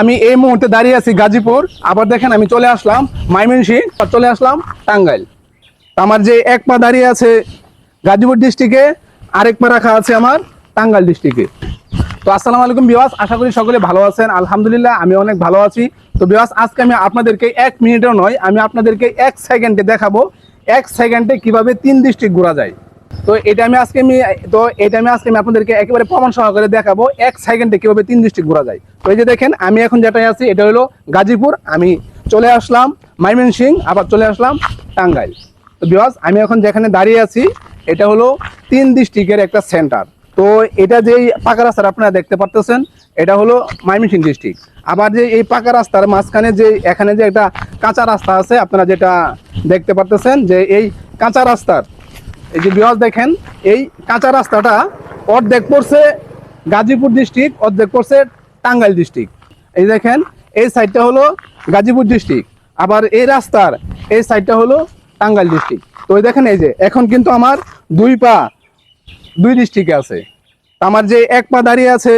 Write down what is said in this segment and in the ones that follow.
আমি এই মুহূর্তে দাঁড়িয়ে আছি গাজীপুর। আবার দেখেন আমি চলে আসলাম মাইমেনসিং আর চলে আসলাম টাঙ্গাইল। আমার যে এক পা দাঁড়িয়ে আছে গাজীপুর ডিস্ট্রিক্টে আরেক পা রাখা আছে আমার টাঙ্গাইল ডিস্ট্রিক্টে তো আসসালামু আলাইকুম বিওয়াস আশা করি সকলে ভালো আছেন। আলহামদুলিল্লাহ, আমি অনেক ভালো আছি। তো বিওয়াস আজকে আমি আপনাদেরকে এক মিনিটও নয়, আমি আপনাদেরকে এক সেকেন্ডে দেখাবো। এক সেকেন্ডে কীভাবে তিন ডিস্ট্রিক্ট ঘোরা যায়। তো এটা আমি আজকে আমি, তো এটা আমি আজকে আমি আপনাদেরকে একেবারে প্রমাণ সহকারে দেখাবো এক সেকেন্ডে কীভাবে তিন ডিস্ট্রিক্ট ঘোরা যায়। তো এই যে দেখেন, আমি এখন যেটাই আছি, এটা হলো গাজীপুর। আমি চলে আসলাম মাইমেনসিং আবার চলে আসলাম টাঙ্গাইল। তো বিওয়াস আমি এখন যেখানে দাঁড়িয়ে আছি, এটা হলো তিন ডিস্ট্রিক্টের একটা সেন্টার তো এটা যেই পাকা রাস্তার আপনারা দেখতে পারতেছেন, এটা হলো মাইমিসিং ডিস্ট্রিক্ট আবার যে এই পাকা রাস্তার মাঝখানে যে, এখানে যে একটা কাঁচা রাস্তা আছে, আপনারা যেটা দেখতে পারতেছেন, যে এই কাঁচা রাস্তার এই যে বিওয়াজ দেখেন, এই কাঁচা রাস্তাটা অর্ধেক পড়ছে গাজীপুর ডিস্ট্রিক্ট অর্ধেক পড়ছে টাঙ্গাইল ডিস্ট্রিক্ট এই দেখেন, এই সাইডটা হলো গাজীপুর ডিস্ট্রিক্ট আবার এই রাস্তার এই সাইডটা হলো টাঙ্গাইল ডিস্ট্রিক্ট তো দেখেন, এই যে এখন কিন্তু আমার দুই পা, দুই ডিস্ট্রিক্টে আছে। আমার যে এক পা দাঁড়িয়ে আছে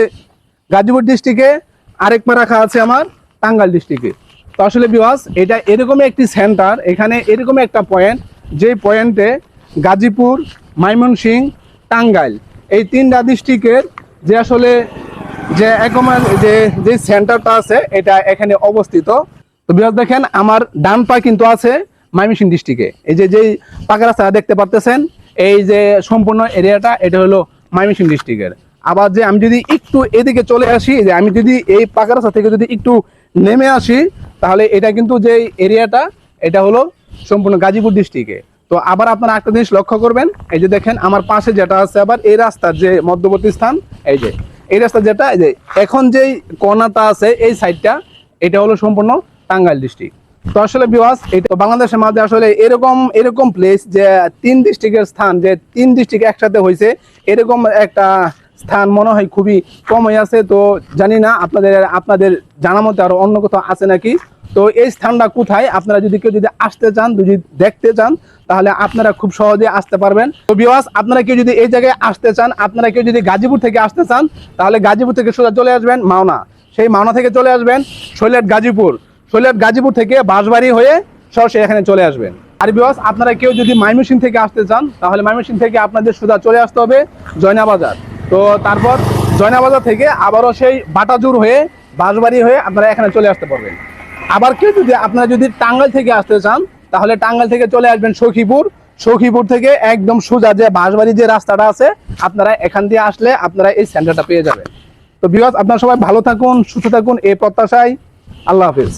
গাজীপুর ডিস্ট্রিক্টে আরেক পা রাখা আছে আমার টাঙ্গাইল ডিস্ট্রিক্টে তো আসলে বিওয়াস এটা এরকমই একটি সেন্টার এখানে এরকমই একটা পয়েন্ট যে পয়েন্টে গাজীপুর ময়মনসিং টাঙ্গাইল। এই তিনটা ডিস্ট্রিক্টের যে আসলে যে একমার যে যে সেন্টারটা আছে, এটা এখানে অবস্থিত। তো বিহার দেখেন, আমার ডান পা কিন্তু আছে ময়মনসিং ডিস্ট্রিক্টে এই যে, যেই পাকা রাস্তা দেখতে পারতেছেন, এই যে সম্পূর্ণ এরিয়াটা এটা হলো ময়মনসিং ডিস্ট্রিক্টের আবার যে আমি যদি একটু এদিকে চলে আসি, যে আমি যদি এই পাকা রাস্তা থেকে যদি একটু নেমে আসি, তাহলে এটা কিন্তু যে এরিয়াটা এটা হলো সম্পূর্ণ গাজীপুর ডিস্ট্রিক্টে তো আবার আপনারা একটা জিনিস লক্ষ্য করবেন, এই যে দেখেন আমার পাশে যেটা আছে আবার এই রাস্তার যে মধ্যবর্তী স্থান, এই যে, এই রাস্তা যেটা, এই যে, এখন যেই কর্নারটা আছে এই সাইডটা, এটা হলো সম্পূর্ণ টাঙ্গাইল ডিস্ট্রিক্ট তো আসলে বিওয়াস এটা বাংলাদেশের মাঝে আসলে এরকম এরকম প্লেস যে তিন ডিস্ট্রিক্টের স্থান, যে তিন ডিস্ট্রিক্ট একসাথে হয়েছে এরকম একটা স্থান মনে হয় খুবই কম হয়ে আছে। তো জানি না, আপনাদের আপনাদের জানা মতে আরও অন্য কোথাও আছে নাকি? তো এই স্থানটা কোথায়? আপনারা যদি কেউ যদি আসতে চান, যদি দেখতে চান, তাহলে আপনারা খুব সহজে আসতে পারবেন। তো বিওয়াস আপনারা কেউ যদি এই জায়গায় আসতে চান, আপনারা কেউ যদি গাজীপুর থেকে আসতে চান, তাহলে গাজীপুর থেকে সোজা চলে আসবেন মাওনা। সেই মাওনা থেকে চলে আসবেন সৈলেট গাজীপুর। সৈলেট গাজীপুর থেকে বাঁশবাড়ি হয়ে সরাসরি এখানে চলে আসবেন। আর বিওয়াস আপনারা কেউ যদি মাইমেশিন থেকে আসতে চান, তাহলে মাইমেশিন থেকে আপনাদের সোজা চলে আসতে হবে জয়নাবাজার। তো তারপর জয়নাবাজার থেকে আবারও সেই বাটাজুর হয়ে বাঁশবাড়ি হয়ে আপনারা এখানে চলে আসতে পারবেন। আবার কেউ যদি আপনারা যদি টাঙ্গাল থেকে আসতে চান, তাহলে টাঙ্গাল থেকে চলে আসবেন সখীপুর। সখীপুর থেকে একদম সোজা যে বাঁশবাড়ি যে রাস্তাটা আছে, আপনারা এখান দিয়ে আসলে আপনারা এই সেন্টারটা পেয়ে যাবেন। তো বিকজ আপনারা সবাই ভালো থাকুন, সুস্থ থাকুন, এই প্রত্যাশায় আল্লাহ হাফিজ।